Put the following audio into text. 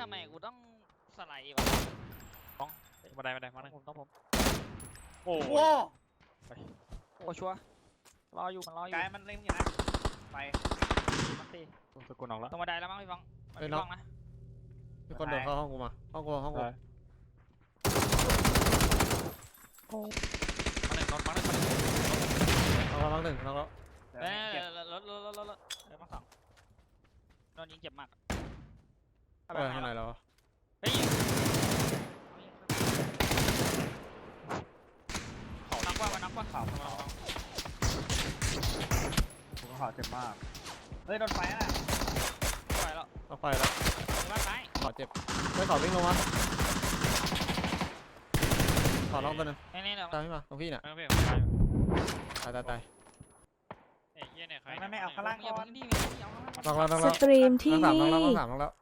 ทำไมกูต้องสไลด์วะบันไดบันไดมาหนึ่งผมต้องผมโอ้โว้ยโอ้ชัวร์รออยู่มันรออยู่กายมันเล็งอยู่นะไปมันตีสกุลออกแล้ว ตรงบันไดแล้วมั้งพี่ฟังมันเฮ้ยพี่น็อกฟังนะมีคนเดินเข้าห้องกูมา ห้องกูห้องกูได้มาหนึ่งนอนมาหนึ่งมาหนึ่งน้องเราบ้างหนึ่งน้องเราเดี๋ยวเอ้ยเก็บรถรถรถรถรถเดี๋ยวมาสองโดนยิงเจ็บมาก เออข้างในเราเฮ้ยนักว่ามันนักว่าข่าวข่าวผมข่าวเจ็บมาก เฮ้ยโดนไฟอะไม่ไหวแล้วเราไปแล้วบ้านซ้ายขอเจ็บเฮ้ยขอวิ่งลงมาขอน้องตัวหนึงนี่นี่เดี๋ยวตามพี่มาตรงพี่น่ะไม่ไม่ไม่ตายตายตายตายเอ้ยเหี้ยเนี่ยใครไม่ไม่เอาข้างล่างอย่าก่อนเพิ่งดิอย่าเพิ่งดิเอาข้างล่างน้องเราน้องสเราตรีมที่น้องสามน้องนี่เราน้องสามน้องเราเออเอาเลย